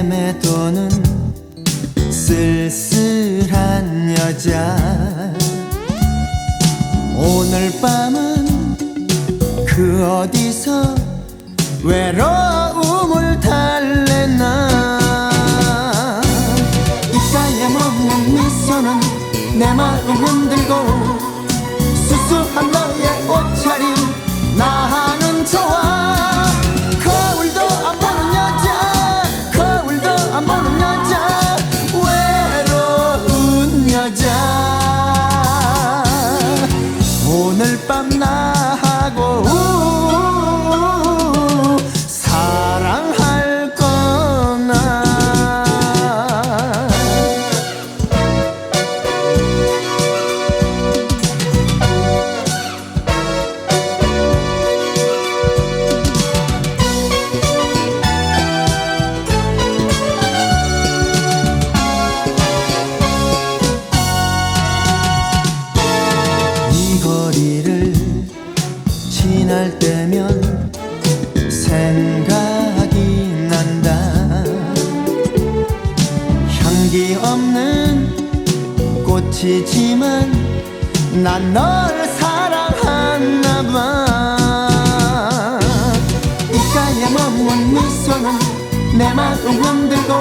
헤매도는 쓸쓸한 여자. 오늘 밤은 그 어디서 외로움을 달래나? 입가에 먹는 미소는 내 마음 흔들고 수수한 너의 지날 때면 생각이 난다. 향기 없는 꽃이지만 난 널 사랑하나 봐. 입가에 머문 미소는 내 마음 흔들고